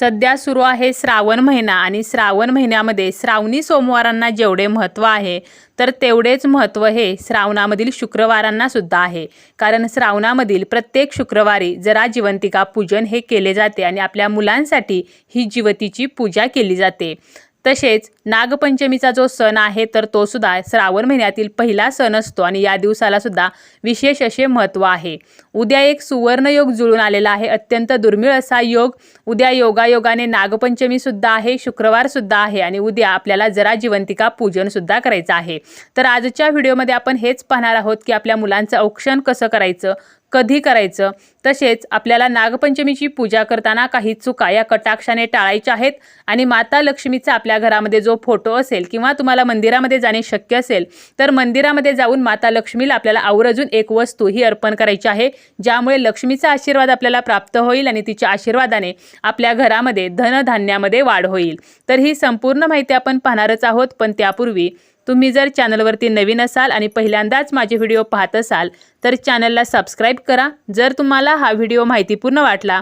सध्या सुरू आहे श्रावण महिना आणि श्रावण महिन्यामध्ये श्रावणी सोमवारांना जेवढे महत्त्व आहे तर तेवढेच महत्त्व हे श्रावणामधील शुक्रवारांना सुद्धा आहे. कारण श्रावणामधील प्रत्येक शुक्रवारी जरा जिवंतिका पूजन हे केले जाते आणि आपल्या मुलांसाठी ही जिवतीची पूजा केली जाते. तसेच नागपंचमीचा जो सण आहे तर तो सुद्धा श्रावण महिन्यातील पहिला सण असतो आणि या दिवसाला सुद्धा विशेष असे महत्त्व आहे. उद्या एक सुवर्णयोग जुळून आलेला आहे अत्यंत दुर्मिळ असा योग. उद्या योगायोगाने नागपंचमी सुद्धा आहे शुक्रवार सुद्धा आहे आणि उद्या आपल्याला जरा जिवंतिका पूजन सुद्धा करायचं आहे. तर आजच्या व्हिडिओमध्ये आपण हेच पाहणार आहोत की आपल्या मुलांचं औक्षण कसं करायचं कधी करायचं? तसेच आपल्याला नागपंचमीची पूजा करताना काही चुका या कटाक्षाने टाळायच्या आहेत आणि माता लक्ष्मीचा आपल्या घरामध्ये जो फोटो असेल किंवा तुम्हाला मंदिरामध्ये जाणे शक्य असेल तर मंदिरामध्ये जाऊन माता लक्ष्मीला आपल्याला आवर्जून एक वस्तू ही अर्पण करायची आहे ज्यामुळे लक्ष्मीचा आशीर्वाद आपल्याला प्राप्त होईल आणि तिच्या आशीर्वादाने आपल्या घरामध्ये धनधान्यामध्ये वाढ होईल. तर ही संपूर्ण माहिती आपण पाहणारच आहोत पण त्यापूर्वी तुम्ही जर चॅनलवरती नवीन असाल आणि पहिल्यांदाच माझे व्हिडिओ पाहत असाल तर चॅनलला सबस्क्राईब करा. जर तुम्हाला हा व्हिडिओ माहितीपूर्ण वाटला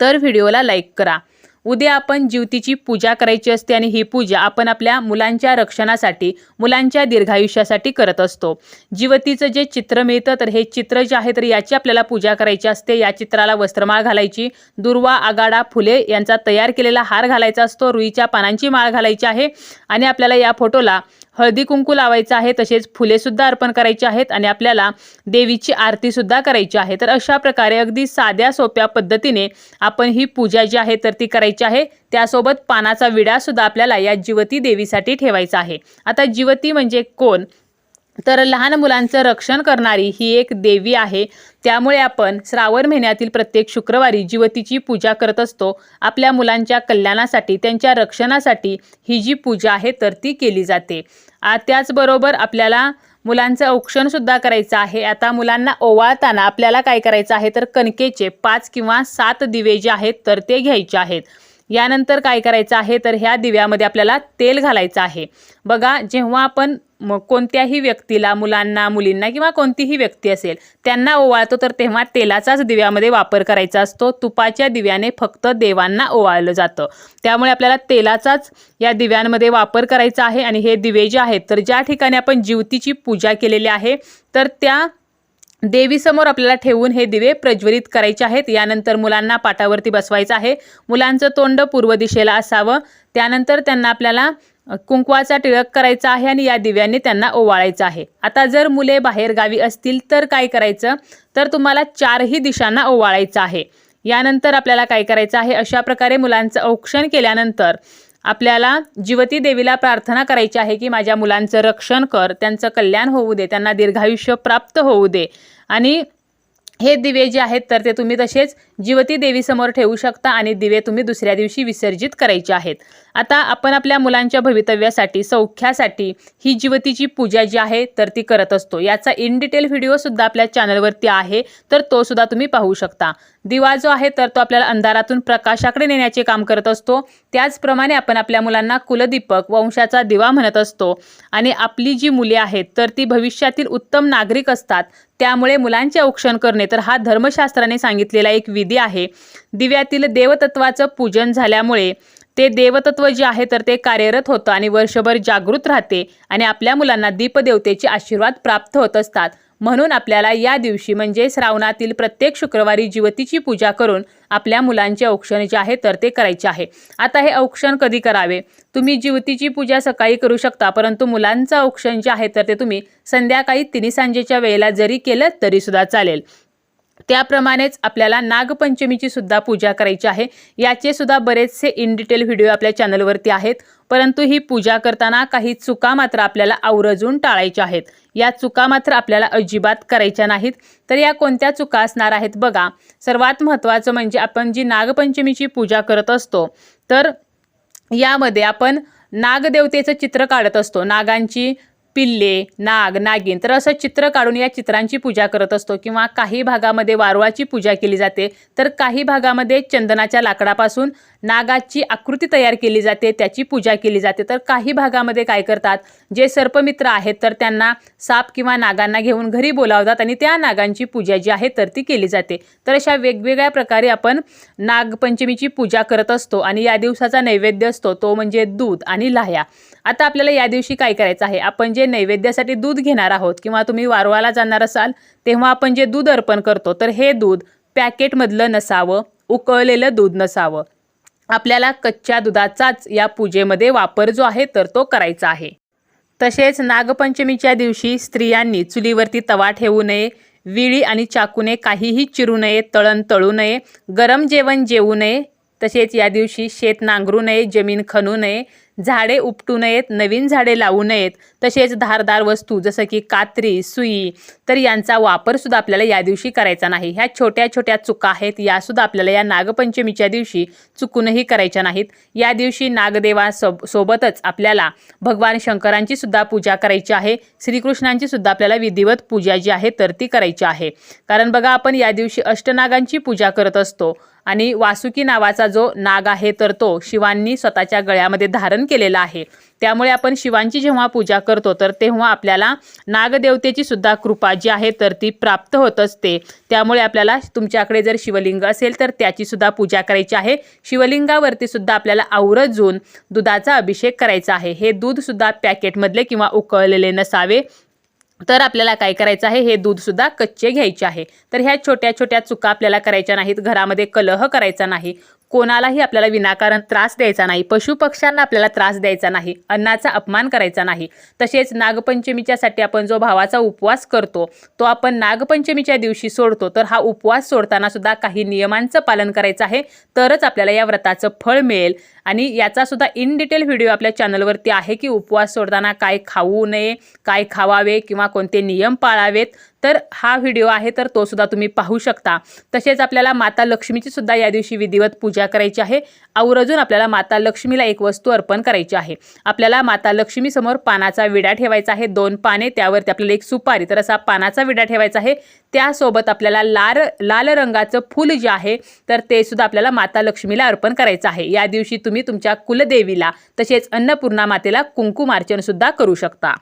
तर व्हिडिओला लाईक करा. उद्या आपण ज्योतीची पूजा करायची असते आणि ही पूजा आपण आपल्या मुलांच्या रक्षणासाठी मुलांच्या दीर्घायुष्यासाठी करत असतो. जीवतीचं जे चित्र मिळतं तर हे चित्र जे आहे तर याची आपल्याला पूजा करायची असते. या चित्राला वस्त्रमाळ घालायची. दुर्वा आगाडा फुले यांचा तयार केलेला हार घालायचा असतो. रुईच्या पानांची माळ घालायची आहे आणि आपल्याला या फोटोला हळदी कुंकू लावायचं आहे. तसेच फुलेसुद्धा अर्पण करायची आहेत आणि आपल्याला देवीची आरतीसुद्धा करायची आहे. तर अशा प्रकारे अगदी साध्या सोप्या पद्धतीने आपण ही पूजा जी आहे तर ती करायची आहे. त्यासोबत पानाचा विडा सुद्धा आपल्याला या जिवती देवीसाठी ठेवायचा आहे. आता जिवती म्हणजे कोण? तर लहान मुलांचं रक्षण करणारी ही एक देवी आहे. त्यामुळे आपण श्रावण महिन्यातील प्रत्येक शुक्रवारी जिवतीची पूजा करत असतो. आपल्या मुलांच्या कल्याणासाठी त्यांच्या रक्षणासाठी ही जी पूजा आहे तर ती केली जाते. आ त्याचबरोबर आपल्याला मुलांचं औक्षण सुद्धा करायचं आहे. आता मुलांना ओवाळताना आपल्याला काय करायचं आहे? तर कणकेचे पाच किंवा सात दिवे जे आहेत तर ते घ्यायचे आहेत. यानंतर काय करायचं आहे? तर ह्या दिव्यामध्ये आपल्याला तेल घालायचं आहे. बघा जेव्हा आपण मग कोणत्याही व्यक्तीला मुलांना मुलींना किंवा कोणतीही व्यक्ती असेल त्यांना ओवाळतो तर तेव्हा तेलाचाच दिव्यामध्ये वापर करायचा असतो. तुपाच्या दिव्याने फक्त देवांना ओवाळलं जातं. त्यामुळे आपल्याला तेलाचाच या दिव्यांमध्ये वापर करायचा आहे. आणि हे दिवे जे आहेत तर ज्या ठिकाणी आपण ज्योतीची पूजा केलेली आहे तर त्या देवीसमोर आपल्याला ठेवून हे दिवे प्रज्वलित करायचे आहेत. यानंतर मुलांना पाटावरती बसवायचं आहे. मुलांचं तोंड पूर्व दिशेला असावं. त्यानंतर त्यांना आपल्याला कुंकवाचा टिळक करायचा आहे आणि या दिव्यांनी त्यांना ओवाळायचं आहे. आता जर मुले बाहेर गावी असतील तर काय करायचं? तर तुम्हाला चारही दिशांना ओवाळायचं आहे. यानंतर आपल्याला काय करायचं आहे? अशा प्रकारे मुलांचं औक्षण केल्यानंतर आपल्याला जिवती देवीला प्रार्थना करायची आहे की माझ्या मुलांचं रक्षण कर त्यांचं कल्याण होऊ दे त्यांना दीर्घायुष्य प्राप्त होऊ दे. आणि हे दिवे जे आहेत तर ते तुम्ही तसेच जिवती देवीसमोर ठेवू शकता आणि दिवे तुम्ही दुसऱ्या दिवशी विसर्जित करायचे आहेत. आता आपण आपल्या मुलांच्या भवितव्यासाठी सौख्यासाठी ही जिवतीची पूजा जी आहे तर ती करत असतो. याचा इन डिटेल व्हिडिओसुद्धा आपल्या चॅनलवरती आहे तर तो सुद्धा तुम्ही पाहू शकता. दिवा जो आहे तर तो आपल्याला अंधारातून प्रकाशाकडे नेण्याचे काम करत असतो. त्याचप्रमाणे आपण आपल्या मुलांना कुलदीपक वंशाचा दिवा म्हणत असतो. आणि आपली जी मुले आहेत तर ती भविष्यातील उत्तम नागरिक असतात. त्यामुळे मुलांचे औक्षण करणे तर हा धर्मशास्त्राने सांगितलेला एक विधी आहे दिव्यातील देवतत्वाचं पूजन झाल्यामुळे ते देवतत्व जे आहे तर ते कार्यरत होतं आणि वर्षभर जागृत राहते आणि आपल्या मुलांना दीपदेवतेचे आशीर्वाद प्राप्त होत असतात म्हणून आपल्याला या दिवशी म्हणजे श्रावणातील प्रत्येक शुक्रवारी जिवतीची पूजा करून आपल्या मुलांचे औक्षण जे आहे तर ते करायचे आहे आता हे औक्षण कधी करावे तुम्ही जिवतीची पूजा सकाळी करू शकता परंतु मुलांचं औक्षण जे आहे तर ते तुम्ही संध्याकाळी तिन्ही सांजेच्या वेळेला जरी केलं तरीसुद्धा चालेल त्याप्रमाणेच आपल्याला नागपंचमीची सुद्धा पूजा करायची आहे. याचे सुद्धा बरेचसे इन डिटेल व्हिडिओ आपल्या चॅनलवरती आहेत. परंतु ही पूजा करताना काही चुका मात्र आपल्याला आवर्जून टाळायच्या आहेत. या चुका मात्र आपल्याला अजिबात करायच्या नाहीत. तर या कोणत्या चुका असणार आहेत बघा. सर्वात महत्त्वाचं म्हणजे आपण जी नागपंचमीची पूजा करत असतो तर यामध्ये आपण नागदेवतेचं चित्र काढत असतो. नागांची पिल्ले नाग नागिन तर असं चित्र काढून या चित्रांची पूजा करत असतो किंवा काही भागामध्ये वारुळाची पूजा केली जाते. तर काही भागामध्ये चंदनाच्या लाकडापासून नागाची आकृती तयार केली जाते त्याची पूजा केली जाते. तर काही भागामध्ये काय करतात? जे सर्पमित्र आहेत तर त्यांना साप किंवा नागांना घेऊन घरी बोलावतात आणि त्या नागांची पूजा जी आहे तर ती केली जाते. तर अशा वेगवेगळ्या प्रकारे आपण नागपंचमीची पूजा करत असतो आणि या दिवसाचा नैवेद्य असतो तो म्हणजे दूध आणि लाह्या. आता आपल्याला या दिवशी काय करायचं आहे? आपण जे नैवेद्यासाठी दूध घेणार आहोत किंवा तुम्ही वारवाला जाणार असाल तेव्हा आपण जे दूध अर्पण करतो तर हे दूध पॅकेटमधलं नसावं उकळलेलं दूध नसावं. आपल्याला कच्च्या दुधाचाच या पूजेमध्ये वापर जो आहे तर तो करायचा आहे. तसेच नागपंचमीच्या दिवशी स्त्रियांनी चुलीवरती तवा ठेवू नये विळी आणि चाकूने काहीही चिरू नये तळण तळू नये गरम जेवण जेवू नये तसेच या दिवशी शेत नांगरू नये जमीन खणू नये झाडे उपटू नयेत नवीन झाडे लावू नयेत तसेच धारदार वस्तू जसं की कात्री सुई तर यांचा वापरसुद्धा आपल्याला या दिवशी करायचा नाही. ह्या छोट्या छोट्या चुका आहेत यासुद्धा आपल्याला या नागपंचमीच्या दिवशी चुकूनही करायच्या नाहीत. या दिवशी नागदेवासोब सोबतच आपल्याला भगवान शंकरांची सुद्धा पूजा करायची आहे श्रीकृष्णांची सुद्धा आपल्याला विधिवत पूजा जी आहे तर ती करायची आहे. कारण बघा आपण या दिवशी अष्टनागांची पूजा करत असतो. आणि वासुकी नावाचा जो नाग आहे तर तो शिवांनी स्वतःच्या गळ्यामध्ये धारण केलेला आहे. त्यामुळे आपण शिवांची जेव्हा पूजा करतो तर तेव्हा आपल्याला नागदेवतेची सुद्धा कृपा जी आहे तर ती प्राप्त होत असते त्यामुळे आपल्याला तुमच्याकडे जर शिवलिंग असेल तर त्याची सुद्धा पूजा करायची आहे. शिवलिंगावरती सुद्धा आपल्याला आवरजून दुधाचा अभिषेक करायचा आहे. हे दूध सुद्धा पॅकेटमधले किंवा उकळलेले नसावे. तर आपल्याला काय करायचं आहे? हे दूधसुद्धा कच्चे घ्यायचे आहे. तर ह्या छोट्या छोट्या चुका आपल्याला करायच्या नाहीत. घरामध्ये कलह करायचा नाही. कोणालाही आपल्याला विनाकारण त्रास द्यायचा नाही. पशुपक्ष्यांना आपल्याला त्रास द्यायचा नाही. अन्नाचा अपमान करायचा नाही. तसेच नागपंचमीच्यासाठी आपण जो भावाचा उपवास करतो तो आपण नागपंचमीच्या दिवशी सोडतो. तर हा उपवास सोडताना सुद्धा काही नियमांचं पालन करायचं आहे. तरच आपल्याला या व्रताचं फळ मिळेल. आणि याचा सुद्धा इन डिटेल व्हिडिओ आपल्या चॅनलवरती आहे की उपवास सोडताना काय खाऊ नये काय खावावे किंवा कोणते नियम पाळावेत तर हा व्हिडिओ आहे तर तो सुद्धा तुम्ही पाहू शकता. तसेच आपल्याला माता लक्ष्मीची सुद्धा या दिवशी विधिवत पूजा करायची आहे. आवरजून आपल्याला माता लक्ष्मीला एक वस्तू अर्पण करायची आहे. आपल्याला माता लक्ष्मी समोर पानाचा विडा ठेवायचा आहे. दोन पाने त्यावरती आपल्याला एक सुपारी. तर असा पानाचा विडा ठेवायचा आहे. त्यासोबत आपल्याला लाल लाल रंगाचं फूल जे आहे तर ते सुद्धा आपल्याला माता लक्ष्मीला अर्पण करायचं आहे. या दिवशी तुम्ही तुमच्या कुलदेवीला तसेच अन्नपूर्णा मातेला कुंकुमार्चन सुद्धा करू शकता.